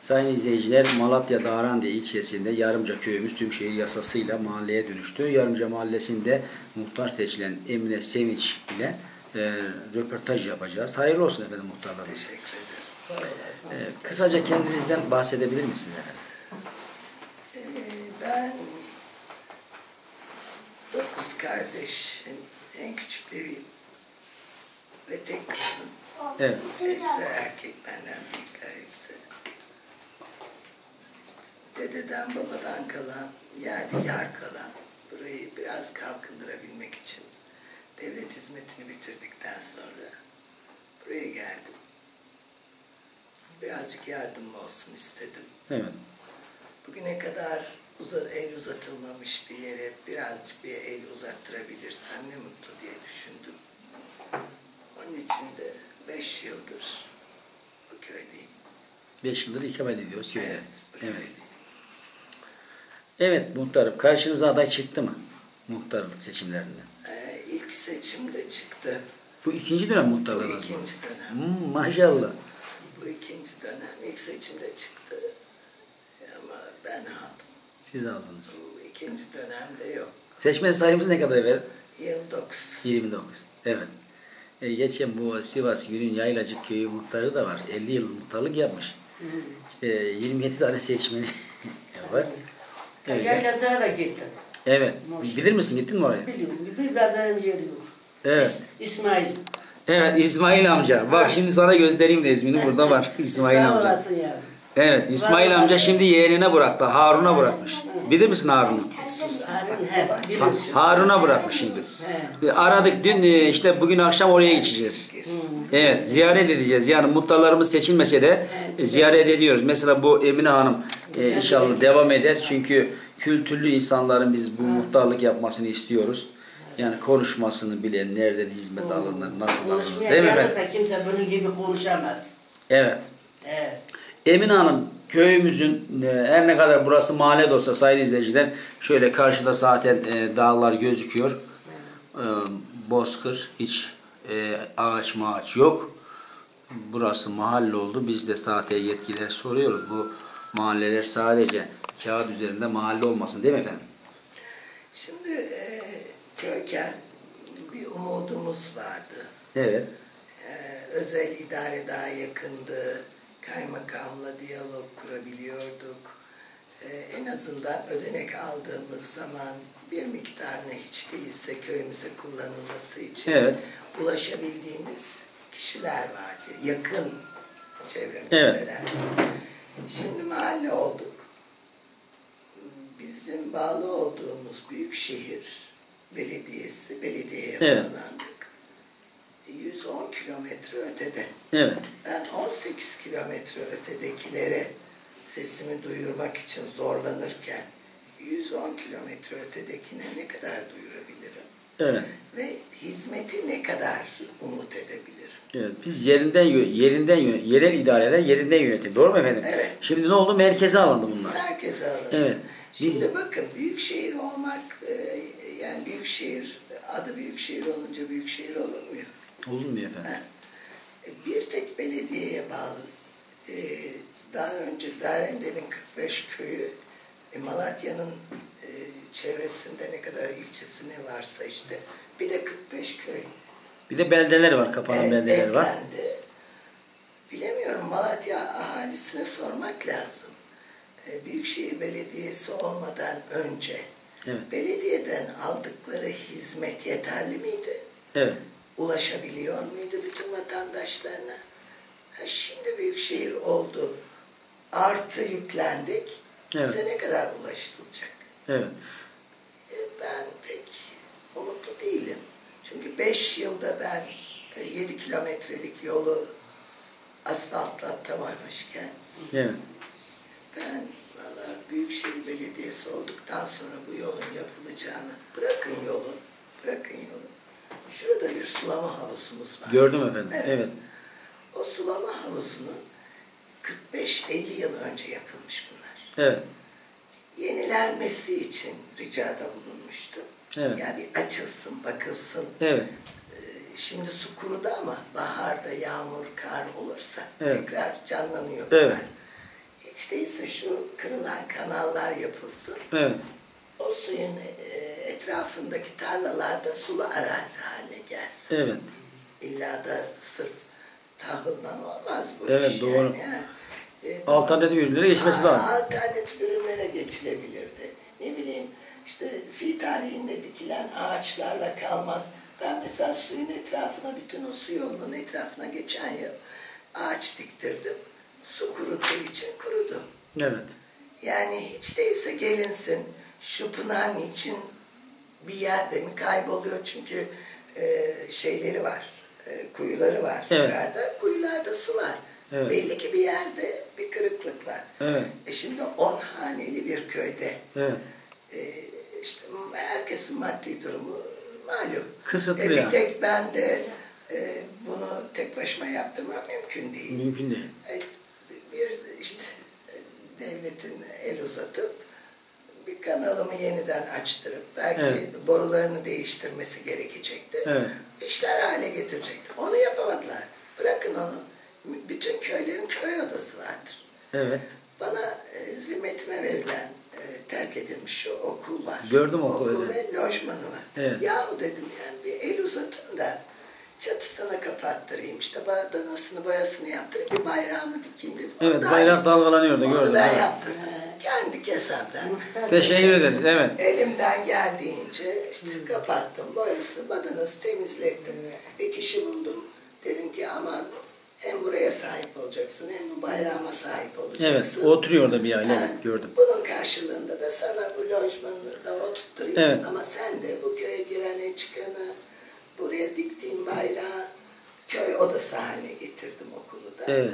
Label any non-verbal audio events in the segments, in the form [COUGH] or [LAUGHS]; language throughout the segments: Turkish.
Sayın izleyiciler Malatya Dağrandi ilçesinde Yarımca köyümüz tüm şehir yasasıyla mahalleye dönüştü. Yarımca mahallesinde muhtar seçilen Emine Sevinç ile e, röportaj yapacağız. Hayırlı olsun efendim muhtarlarımız. Teşekkür ederim. E, kısaca kendinizden bahsedebilir misiniz efendim? Ee, ben dokuz kardeşin en küçükleriyim. Ve tek kızım. Evet. Hepsi erkek benden büyükler hepsi. İşte dededen babadan kalan, yadigar kalan burayı biraz kalkındırabilmek için devlet hizmetini bitirdikten sonra buraya geldim. Birazcık yardım olsun istedim. Evet. Bugüne kadar uza, el uzatılmamış bir yere birazcık bir el uzattırabilirsem ne mutlu diye düşündüm. Onun için de beş yıldır bu köydeyim. Beş yıldır ikamet ediyoruz köyde. Evet, Evet. Evet muhtarım. Karşınıza aday çıktı mı? Muhtarlık seçimlerinde. Ee, ilk seçimde çıktı. Bu ikinci dönem Bu muhtarlığınız mı? ikinci dönem. Hmm, maşallah. Bu ikinci dönem. ilk seçimde çıktı. Ama ben aldım. Siz aldınız. Bu ikinci dönemde yok. Seçmen sayımız ne kadar efendim? 29. 29. Evet. E, geçen bu Sivas Gül'ün Yaylacık Köyü muhtarı da var. 50 yıl muhtarlık yapmış. İşte 27 tane seçmeni [LAUGHS] var. Evet. Yaylacağa da gittim. Evet. Maşallah. Bilir misin? Gittin mi oraya? Biliyorum. Bir benim yeri yok. Evet. İs- İsmail. Evet İsmail amca. Bak şimdi sana göstereyim de ismini burada var. [LAUGHS] İsmail Sağ amca. olasın ya. Evet İsmail amca şimdi yeğenine bıraktı. Harun'a bırakmış. Bilir misin Harun'u? Harun'a bırakmış şimdi. E, Aradık dün e, işte bugün akşam oraya geçeceğiz. Evet ziyaret edeceğiz. Yani muhtarlarımız seçilmese de ziyaret ediyoruz. Mesela bu Emine Hanım e, inşallah devam eder. Çünkü kültürlü insanların biz bu muhtarlık yapmasını istiyoruz. Yani konuşmasını bilen, nereden hizmet alınır, nasıl alınır. Değil mi gelirse kimse bunun gibi konuşamaz. Evet. Evet. Emine Hanım köyümüzün e, her ne kadar burası mahalle de olsa sayın izleyiciler şöyle karşıda zaten e, dağlar gözüküyor. E, bozkır hiç e, ağaç mağaç yok. Burası mahalle oldu. Biz de zaten yetkililer soruyoruz. Bu mahalleler sadece kağıt üzerinde mahalle olmasın değil mi efendim? Şimdi e, köyken bir umudumuz vardı. Evet. Ee, özel idare daha yakındı. Kaymakamla diyalog kurabiliyorduk. Ee, en azından ödenek aldığımız zaman bir miktarını hiç değilse köyümüze kullanılması için Evet. Ulaşabildiğimiz kişiler vardı. Yakın çevremizdeler. Şimdi mahalle olduk. Bizim bağlı olduğumuz büyükşehir belediyesi, belediyeye Evet. bağlandık. 110 kilometre ötede. Evet. Ben 18 kilometre ötedekilere sesimi duyurmak için zorlanırken 110 kilometre ötedekine ne kadar duyurabilirim? Evet. Ve hizmeti ne kadar umut edebilirim? Evet, biz yerinden yerinden yerel idareler yerinden yönetim. Doğru mu efendim? Evet. Şimdi ne oldu? Merkeze alındı bunlar. Herkese alındı. Evet. Şimdi Biz- bakın büyükşehir olmak e, yani büyükşehir adı büyükşehir olunca büyükşehir olunmuyor. Olur mu efendim? Ha. E, Bir tek belediyeye bağlıyız. E, daha önce Darende'nin 45 köyü, e, Malatya'nın e, çevresinde ne kadar ilçesi ne varsa işte bir de 45 köy Bir de beldeler var, kapanan e, beldeler var. eklendi. Bilemiyorum Malatya ahalisine sormak lazım. E, Büyükşehir Belediyesi olmadan önce Evet. belediyeden aldıkları hizmet yeterli miydi? Evet. ulaşabiliyor muydu bütün vatandaşlarına? Ha, şimdi büyükşehir oldu. Artı yüklendik. Evet. Bize ne kadar ulaşılacak? Evet. E, ben pek umutlu değilim. Çünkü 5 yılda ben 7 kilometrelik yolu asfaltlatamamışken Evet. ben valla Büyükşehir Belediyesi olduktan sonra bu yolun yapılacağını bırakın yolu, bırakın yolu. Şurada bir sulama havuzumuz var. Gördüm efendim. Evet. Evet. O sulama havuzunun 45-50 yıl önce yapılmış bunlar. Evet. Yenilenmesi için ricada bulunmuştum. Evet. Ya bir açılsın, bakılsın. Evet. Ee, Şimdi su kurudu ama baharda yağmur, kar olursa Evet. tekrar canlanıyor. Evet. bunlar. Hiç değilse şu kırılan kanallar yapılsın. Evet. O suyun e, etrafındaki tarlalarda sulu arazi haline gelsin. Evet. İlla da sırf tahıldan olmaz bu Evet, iş doğru. yani. E, Alternatif ürünlere geçmesi lazım. Alternatif ürünlere geçilebilirdi. Ne bileyim işte fi tarihinde dikilen ağaçlarla kalmaz. Ben mesela suyun etrafına, bütün o su yolunun etrafına geçen yıl ağaç diktirdim. Su kuruduğu için kurudu. Evet. Yani hiç değilse gelinsin şu pınar için bir yerde mi kayboluyor çünkü e, şeyleri var, e, kuyuları var Evet. yukarıda, kuyularda su var. Evet. Belli ki bir yerde bir kırıklık var. Evet. E şimdi on haneli bir köyde Evet. e, işte herkesin maddi durumu malum. Kısıtlı E, bir yani. tek ben de e, bunu tek başıma yaptırmam mümkün değil. Mümkün değil. E, bir işte devletin el uzatıp bir kanalımı yeniden açtırıp belki Evet. borularını değiştirmesi gerekecekti. Evet. İşler hale getirecekti. Onu yapamadılar. Bırakın onu. Bütün köylerin köy odası vardır. Evet. Bana e, zimmetime verilen e, terk edilmiş şu okul var. Gördüm okulu, Okul evet. ve lojmanı var. Evet. Yahu dedim yani bir el uzatın da çatısını kapattırayım işte badanasını boyasını yaptırayım bir bayrağımı dikeyim dedim. Onu Evet, da- bayrak dalgalanıyordu, Onu gördüm, ben evet. yaptırdım. Kendi kesemden. Teşekkür ederiz. Evet. Elimden geldiğince işte kapattım, boyası, badanası temizlettim. Bir kişi buldum. Dedim ki aman hem buraya sahip olacaksın hem bu bayrağıma sahip Evet. olacaksın. Oturuyor orada bir aile. Evet. Gördüm. Bunun karşılığında da sana bu lojmanı da oturtturayım. Evet. Ama sen de bu köye gireni çıkanı buraya diktiğin bayrağı köy odası haline getirdim okulu da. Evet.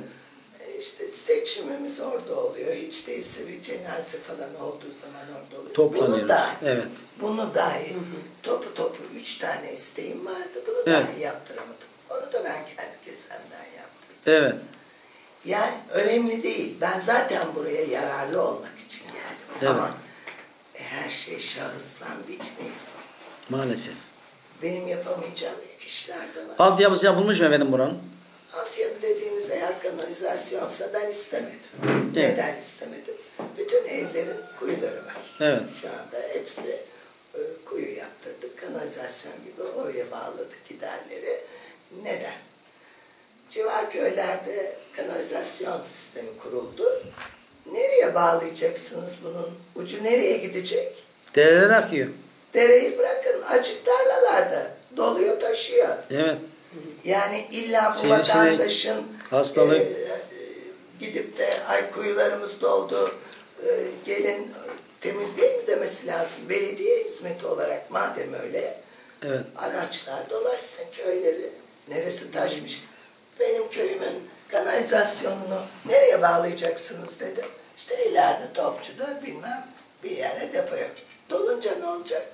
E, İşte seçimimiz orada oluyor. Hiç değilse bir cenaze falan olduğu zaman orada oluyor. Toplanıyoruz. Bunu dahi, Evet. bunu dahi topu topu üç tane isteğim vardı. Bunu Evet. dahi yaptıramadım. Onu da ben kendi kesemden yaptırdım. Evet. Yani önemli değil. Ben zaten buraya yararlı olmak için geldim. Evet. Ama her şey şahısla bitmiyor. Maalesef. Benim yapamayacağım büyük işler de var. Altyapısı yapılmış mı efendim buranın? Altyapı dediğiniz eğer kanalizasyonsa ben istemedim. Evet. Neden istemedim? Bütün evlerin kuyuları var. Evet. Şu anda hepsi e, kuyu yaptırdık. Kanalizasyon gibi oraya bağladık giderleri. Neden? Civar köylerde kanalizasyon sistemi kuruldu. Nereye bağlayacaksınız bunun? Ucu nereye gidecek? Dereler akıyor. Dereyi bırakın açık tarlalarda. Doluyor taşıyor. Evet. Yani illa bu Sivrisinek, vatandaşın hastalık. e, e, gidip de ay kuyularımız doldu e, gelin e, temizleyin mi demesi lazım. Belediye hizmeti olarak madem öyle Evet. araçlar dolaşsın köyleri. Neresi taşmış? Benim köyümün kanalizasyonunu nereye bağlayacaksınız dedim. İşte ileride Topçu'da bilmem bir yere depoya. Dolunca ne olacak?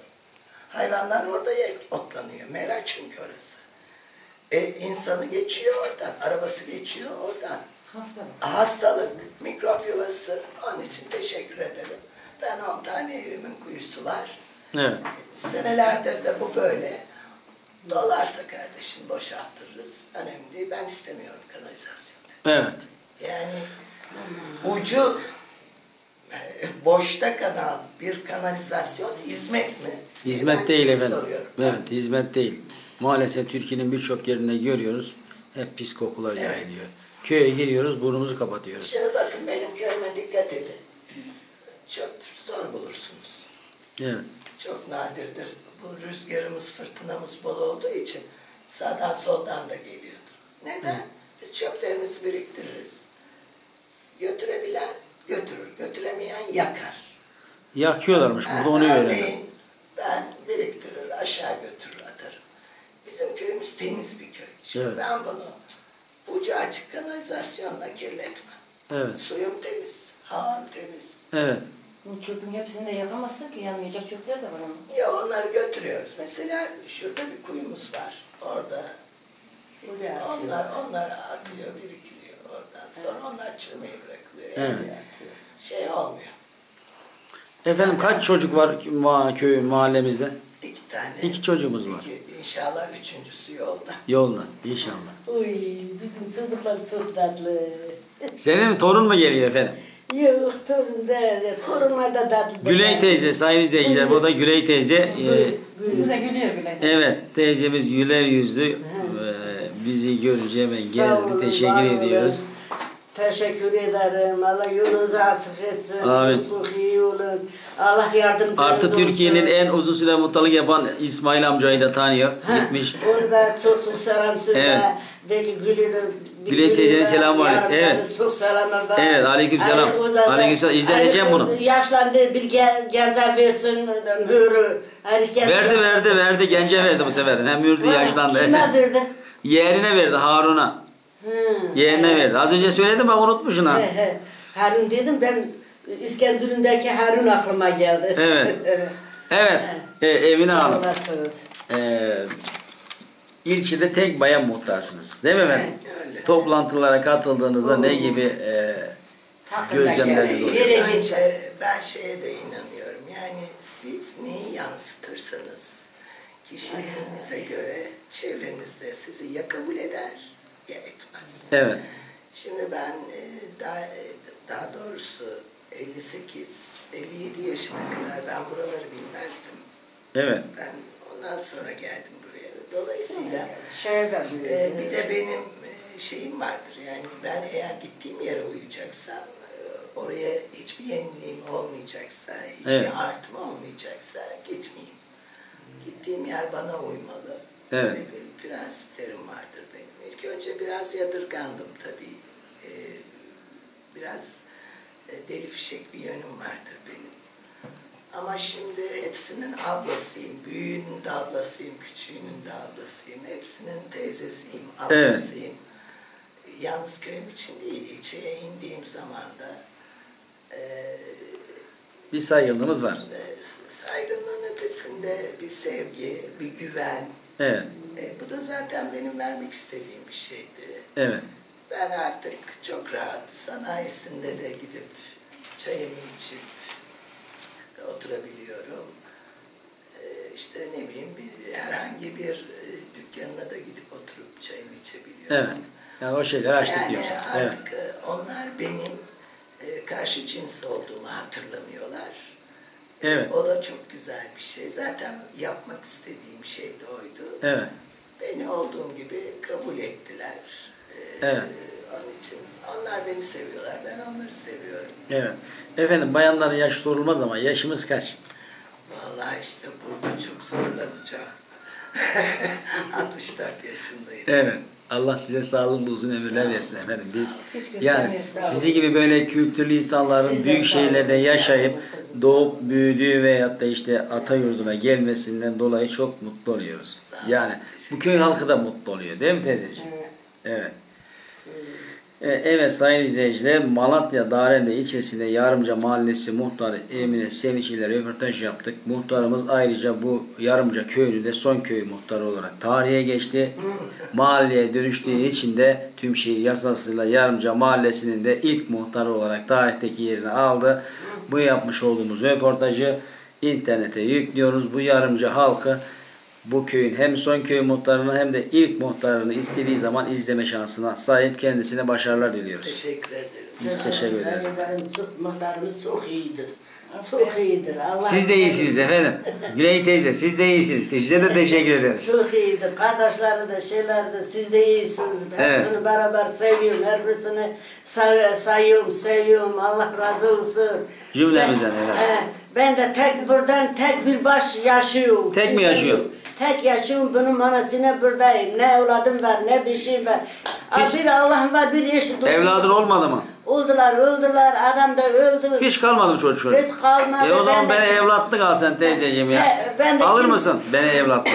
Hayvanlar orada yer- otlanıyor. Mera çünkü orası. E, insanı geçiyor oradan, arabası geçiyor oradan. Hastalık. Hastalık, mikrop yuvası. Onun için teşekkür ederim. Ben 10 tane evimin kuyusu var. Evet. Senelerdir de bu böyle. Dolarsa kardeşim boşalttırırız. Önemli değil. Ben istemiyorum kanalizasyonu. Evet. Yani ucu e, boşta kalan bir kanalizasyon hizmet mi? Hizmet Ben değil efendim. soruyorum. Evet, hizmet değil. Maalesef Türkiye'nin birçok yerinde görüyoruz. Hep pis kokular Evet. yayılıyor. Köye giriyoruz, burnumuzu kapatıyoruz. Şimdi bakın benim köyüme dikkat edin. Çöp zor bulursunuz. Evet. Çok nadirdir. Rüzgarımız, fırtınamız bol olduğu için sağdan soldan da geliyordur. Neden? Biz çöplerimizi biriktiririz. Götürebilen götürür, götüremeyen yakar. Yakıyorlarmış. Burada onu öğrendim. Ben biriktirir, aşağı götürür, atarım. Bizim köyümüz temiz bir köy. Şimdi Evet. ben bunu ucu açık kanalizasyonla kirletmem. Evet. Suyum temiz, havam temiz. Evet. Bu çöpün hepsini de yakamazsın ki yanmayacak çöpler de var ama. Ya onları götürüyoruz. Mesela şurada bir kuyumuz var. Orada Oraya atıyor. onlar onlar atılıyor, birikiliyor oradan. Sonra onlar çürümeye bırakılıyor. Yani Evet. Atıyor. şey olmuyor. Efendim kaç çocuk var ma köy mahallemizde? İki tane. İki çocuğumuz var. İki, inşallah üçüncüsü yolda. Yolda inşallah. Uy bizim çocuklar çok tatlı. Senin torun mu geliyor efendim? Yok torun değil. Torunlar da tatlı. Güley teyze sayın izleyiciler. Bu da Güley teyze. Ee, Yüzü de gülüyor bile. evet teyzemiz güler yüzlü. Ee, bizi görünce hemen Sağ geldi. olun, var Teşekkür olun. ediyoruz. Teşekkür ederim. Allah yolunuzu açık etsin. Amin. Çok çok iyi olun. Allah yardımcınız Artı olsun. Türkiye'nin en uzun süre mutluluk yapan İsmail amcayı da tanıyor. Ha, Gitmiş. Orada çok çok selam söyle. Evet. De ki Gül'ü de teyzenin selamı var. Evet. Çok selam var. Evet, aleykümselam. Ali Ozan'da- Aleykümselam. İzleyeceğim bunu. Yaşlandı bir gen, gence versin mührü. Erken Verdi verdi verdi. Gence verdi bu sefer. Hem yurdu yaşlandı. Kime verdi? [LAUGHS] Yeğenine verdi Harun'a. Hı. Yeğenine verdi. Az önce söyledim bak unutmuşsun ha. He, he. Harun dedim ben İskenderun'daki Harun aklıma geldi. Evet. [LAUGHS] Evet. E, Emine Sağ Hanım. olasınız. E, ilçede tek bayan muhtarsınız. Değil mi efendim? Öyle. Toplantılara katıldığınızda ne gibi e, gözlemleriniz oluyor? Yere Önce ben şeye de inanıyorum. Yani siz neyi yansıtırsanız kişiliğinize göre çevrenizde sizi ya kabul eder ya etmez. Evet. Şimdi ben e, daha, e, daha doğrusu 58 57 yaşına kadar ben buraları bilmezdim. Evet. Ben ondan sonra geldim buraya. Dolayısıyla Şehirden Ee, bir de benim e, şeyim vardır yani ben eğer gittiğim yere uyacaksam e, oraya hiçbir yeniliğim olmayacaksa, hiçbir Evet. artım olmayacaksa gitmeyeyim. Gittiğim yer bana uymalı. Evet. Böyle bir prensiplerim vardır benim. İlk önce biraz yadırgandım tabii. Ee, biraz e, deli fişek bir yönüm vardır benim. Ama şimdi hepsinin ablasıyım. Büyüğünün de ablasıyım, küçüğünün de ablasıyım. Hepsinin teyzesiyim, ablasıyım. Yalnız köyüm için değil, ilçeye indiğim zaman da e, Bir saygınlığımız var. e, saygınlığın ötesinde bir sevgi, bir güven. Evet. E, bu da zaten benim vermek istediğim bir şeydi. Evet. Ben artık çok rahat sanayisinde de gidip çayımı içip oturabiliyorum. Ee, işte ne bileyim bir herhangi bir e, dükkanına da gidip oturup çayımı içebiliyorum. Evet. Yani o şeyleri açtık yani diyorsun. Evet. artık e, onlar benim e, karşı cins olduğumu hatırlamıyorlar. Evet. O da çok güzel bir şey. Zaten yapmak istediğim şey de oydu. Evet. Beni olduğum gibi kabul ettiler. Ee, Evet. Onun için onlar beni seviyorlar, ben onları seviyorum. Evet. Efendim bayanların yaş sorulmaz ama yaşımız kaç? Vallahi işte burada çok zorlanacağım. [LAUGHS] 64 yaşındayım. Evet. Allah size sağlıklı uzun ömürler versin efendim. Biz yani sizi gibi böyle kültürlü insanların Siz büyük şehirlerde yaşayıp doğup büyüdüğü veyahut da işte ata yurduna gelmesinden dolayı çok mutlu oluyoruz. Yani bu köy halkı da mutlu oluyor değil mi teyzeciğim? Evet. Evet. E, Evet sayın izleyiciler Malatya Darende ilçesinde Yarımca Mahallesi muhtarı Emine Sevinç ile röportaj yaptık. Muhtarımız ayrıca bu Yarımca köyünü de son köy muhtarı olarak tarihe geçti. Mahalleye dönüştüğü için de tüm şehir yasasıyla Yarımca Mahallesi'nin de ilk muhtarı olarak tarihteki yerini aldı. Bu yapmış olduğumuz röportajı internete yüklüyoruz. Bu Yarımca halkı bu köyün hem son köy muhtarını hem de ilk muhtarını istediği zaman izleme şansına sahip kendisine başarılar diliyoruz. Teşekkür ederim. Biz teşekkür ederiz. Benim çok muhtarımız çok iyidir. Çok iyidir. Allah Siz de iyisiniz efendim. Güney teyze siz de iyisiniz. Size de teşekkür ederiz. Çok iyidir. Kardeşleri de şeyler de siz de iyisiniz. Evet. Hepsini beraber seviyorum. Her birisini say sayıyorum, seviyorum. Allah razı olsun. Cümlemizden, Ben- evet. He, ben de tek buradan tek bir baş yaşıyorum. Tek mi yaşıyor? Tek yaşıyorum. Bunun manasına buradayım. Ne evladım var, ne bir şey var. Hiç- Bir Allah'ım var, bir eşit olsun. Evladın olmadı mı? Oldular, öldüler. Adam da öldü. Hiç kalmadı mı çocuk? Hiç kalmadı. E o zaman Ben de- beni evlatlık al sen teyzeciğim ya. He, ben de Alır kim- mısın beni evlatlık? [LAUGHS]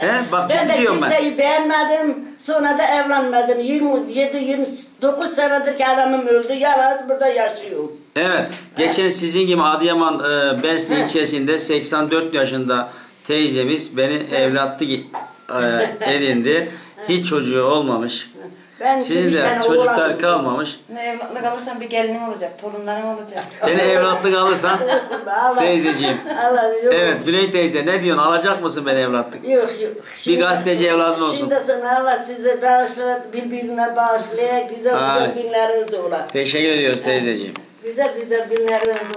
He bak Ben de diyorum ben. kimseyi beğenmedim. Sonra da evlenmedim. 27-29 senedir ki adamım öldü. Yalnız burada yaşıyorum. Evet. Geçen sizin gibi Adıyaman e, Besli He. ilçesinde 84 yaşında teyzemiz beni evlatlık e, edindi. Hiç çocuğu olmamış. Ben Sizin de çocuklar oğlan- kalmamış. Ne evlatlık alırsan bir gelinin olacak, torunların olacak. Seni evlatlık alırsan [LAUGHS] teyzeciğim. Allah yok. Evet Güney teyze ne diyorsun? Alacak mısın beni evlatlık? Yok yok. Şimdi- gazeteci evladın olsun. Şimdi sana Allah size bağışla, birbirine bağışlaya güzel Ay. güzel günleriniz ola. Teşekkür ediyoruz teyzeciğim. Güzel güzel günleriniz ola.